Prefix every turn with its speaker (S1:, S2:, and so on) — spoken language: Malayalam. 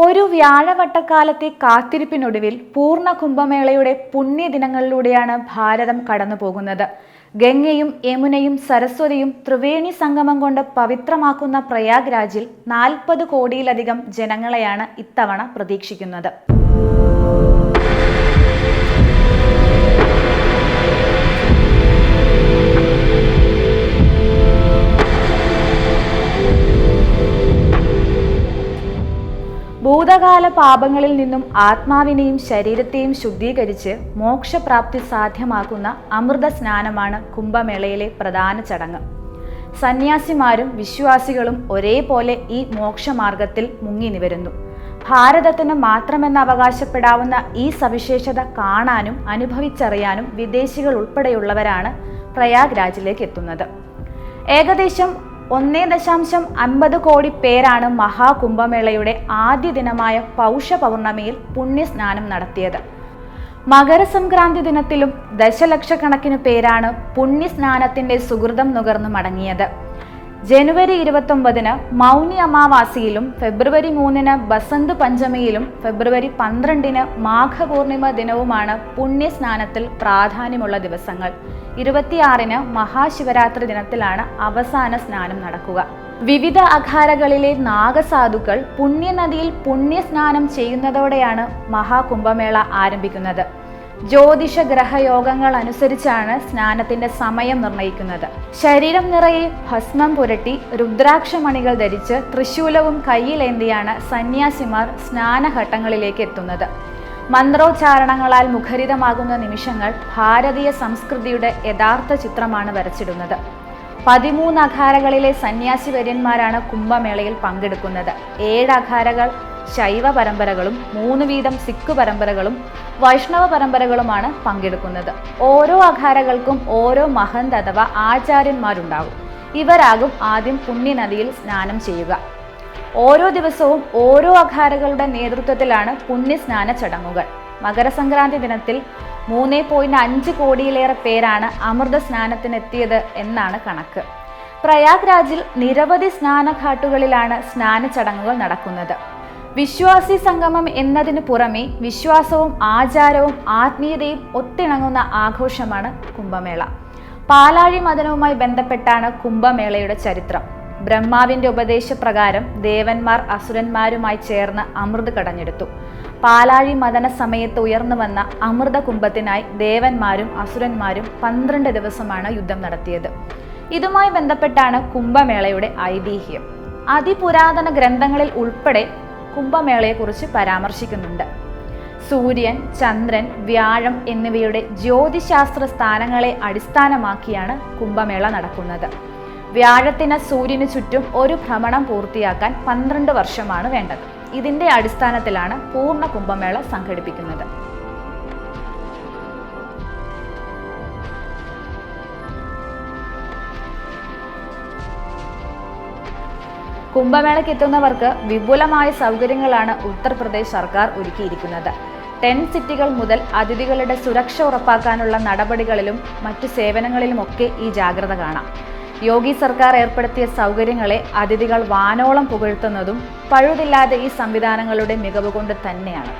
S1: ഒരു വ്യാഴവട്ടക്കാലത്തെ കാത്തിരിപ്പിനൊടുവിൽ പൂർണ കുംഭമേളയുടെ പുണ്യദിനങ്ങളിലൂടെയാണ് ഭാരതം കടന്നു പോകുന്നത് ഗംഗയും യമുനയും സരസ്വതിയും ത്രിവേണി സംഗമം കൊണ്ട് പവിത്രമാക്കുന്ന പ്രയാഗ്രാജിൽ നാൽപ്പത് കോടിയിലധികം ജനങ്ങളെയാണ് ഇത്തവണ പ്രതീക്ഷിക്കുന്നത്. ഭൂതകാല പാപങ്ങളിൽ നിന്നും ആത്മാവിനെയും ശരീരത്തെയും ശുദ്ധീകരിച്ച് മോക്ഷപ്രാപ്തി സാധ്യമാക്കുന്ന അമൃത സ്നാനമാണ് കുംഭമേളയിലെ പ്രധാന ചടങ്ങ്. സന്യാസിമാരും വിശ്വാസികളും ഒരേപോലെ ഈ മോക്ഷമാർഗത്തിൽ മുങ്ങി നിവരുന്നു. ഭാരതത്തിന് മാത്രമെന്ന് അവകാശപ്പെടാവുന്ന ഈ സവിശേഷത കാണാനും അനുഭവിച്ചറിയാനും വിദേശികൾ ഉൾപ്പെടെയുള്ളവരാണ് പ്രയാഗ്രാജിലേക്ക് എത്തുന്നത് ഏകദേശം ഒന്നേ ദശാംശം അൻപത് കോടി പേരാണ് മഹാകുംഭമേളയുടെ ആദ്യ ദിനമായ പൗഷ പൗർണമിയിൽ പുണ്യസ്നാനം നടത്തിയത്. മകരസംക്രാന്തി ദിനത്തിലും ദശലക്ഷക്കണക്കിന് പേരാണ് പുണ്യസ്നാനത്തിന്റെ സുഹൃതം നുകർന്നു മടങ്ങിയത്. ജനുവരി ഇരുപത്തൊമ്പതിന് മൗനി അമാവാസിയിലും ഫെബ്രുവരി മൂന്നിന് ബസന്ത് പഞ്ചമിയിലും ഫെബ്രുവരി പന്ത്രണ്ടിന് മാഘപൂർണിമ ദിനവുമാണ് പുണ്യസ്നാനത്തിൽ പ്രാധാന്യമുള്ള ദിവസങ്ങൾ. ഇരുപത്തിയാറിന് മഹാശിവരാത്രി ദിനത്തിലാണ് അവസാന സ്നാനം നടക്കുക. വിവിധ അഖാരകളിലെ നാഗസാധുക്കൾ പുണ്യനദിയിൽ പുണ്യസ്നാനം ചെയ്യുന്നതോടെയാണ് മഹാകുംഭമേള ആരംഭിക്കുന്നത്. ജ്യോതിഷ ഗ്രഹയോഗങ്ങൾ അനുസരിച്ചാണ് സ്നാനത്തിന്റെ സമയം നിർണയിക്കുന്നത്. ശരീരം നിറയെ ഭസ്മം പുരട്ടി രുദ്രാക്ഷമണികൾ ധരിച്ച് തൃശൂലവും കയ്യിലേന്തിയാണ് സന്യാസിമാർ സ്നാനഘട്ടങ്ങളിലേക്ക് എത്തുന്നത്. മന്ത്രോച്ചാരണങ്ങളാൽ മുഖരിതമാകുന്ന നിമിഷങ്ങൾ ഭാരതീയ സംസ്കൃതിയുടെ യഥാർത്ഥ ചിത്രമാണ് വരച്ചിടുന്നത്. പതിമൂന്ന് അഖാരകളിലെ സന്യാസി വര്യന്മാരാണ് കുംഭമേളയിൽ പങ്കെടുക്കുന്നത്. ഏഴ് അഖാരകൾ ശൈവ പരമ്പരകളും മൂന്ന് വീതം സിഖ് പരമ്പരകളും വൈഷ്ണവ പരമ്പരകളുമാണ് പങ്കെടുക്കുന്നത്. ഓരോ അഖാരകൾക്കും ഓരോ മഹന്ത് അഥവാ ആചാര്യന്മാരുണ്ടാകും. ഇവരാകും ആദ്യം പുണ്യനദിയിൽ സ്നാനം ചെയ്യുക. ഓരോ ദിവസവും ഓരോ അഖാരകളുടെ നേതൃത്വത്തിലാണ് പുണ്യസ്നാന ചടങ്ങുകൾ. മകരസംക്രാന്തി ദിനത്തിൽ മൂന്ന് പോയിന്റ് അഞ്ച് കോടിയിലേറെ പേരാണ് അമൃത സ്നാനത്തിനെത്തിയത് എന്നാണ് കണക്ക്. പ്രയാഗ് രാജിൽ നിരവധി സ്നാനഘാട്ടുകളിലാണ് സ്നാന ചടങ്ങുകൾ നടക്കുന്നത്. വിശ്വാസി സംഗമം എന്നതിന് പുറമെ വിശ്വാസവും ആചാരവും ആത്മീയതയും ഒത്തിണങ്ങുന്ന ആഘോഷമാണ് കുംഭമേള. പാലാഴി മദനവുമായി ബന്ധപ്പെട്ടാണ് കുംഭമേളയുടെ ചരിത്രം. ബ്രഹ്മാവിന്റെ ഉപദേശപ്രകാരം ദേവന്മാർ അസുരന്മാരുമായി ചേർന്ന് അമൃത് കടഞ്ഞെടുത്തു. പാലാഴി മദന സമയത്ത് ഉയർന്നു വന്ന അമൃത കുംഭത്തിനായി ദേവന്മാരും അസുരന്മാരും പന്ത്രണ്ട് ദിവസമാണ് യുദ്ധം നടത്തിയത്. ഇതുമായി ബന്ധപ്പെട്ടാണ് കുംഭമേളയുടെ ഐതിഹ്യം. അതിപുരാതന ഗ്രന്ഥങ്ങളിൽ ഉൾപ്പെടെ കുംഭമേളയെക്കുറിച്ച് പരാമർശിക്കുന്നുണ്ട്. സൂര്യൻ ചന്ദ്രൻ വ്യാഴം എന്നിവയുടെ ജ്യോതിശാസ്ത്ര സ്ഥാനങ്ങളെ അടിസ്ഥാനമാക്കിയാണ് കുംഭമേള നടക്കുന്നത്. വ്യാഴത്തിന് സൂര്യന് ചുറ്റും ഒരു ഭ്രമണം പൂർത്തിയാക്കാൻ പന്ത്രണ്ട് വർഷമാണ് വേണ്ടത്. ഇതിന്റെ അടിസ്ഥാനത്തിലാണ് പൂർണ കുംഭമേള സംഘടിപ്പിക്കുന്നത്. കുംഭമേളയ്ക്ക് എത്തുന്നവർക്ക് വിപുലമായ സൗകര്യങ്ങളാണ് ഉത്തർപ്രദേശ് സർക്കാർ ഒരുക്കിയിരിക്കുന്നത്. ടെൻ സിറ്റികൾ മുതൽ അതിഥികളുടെ സുരക്ഷ ഉറപ്പാക്കാനുള്ള നടപടികളിലും മറ്റു സേവനങ്ങളിലുമൊക്കെ ഈ ജാഗ്രത കാണാം. യോഗി സർക്കാർ ഏർപ്പെടുത്തിയ സൗകര്യങ്ങളെ അതിഥികൾ വാനോളം പുകഴ്ത്തുന്നതും പഴുതില്ലാതെ ഈ സംവിധാനങ്ങളുടെ മികവ് കൊണ്ട് തന്നെയാണ്.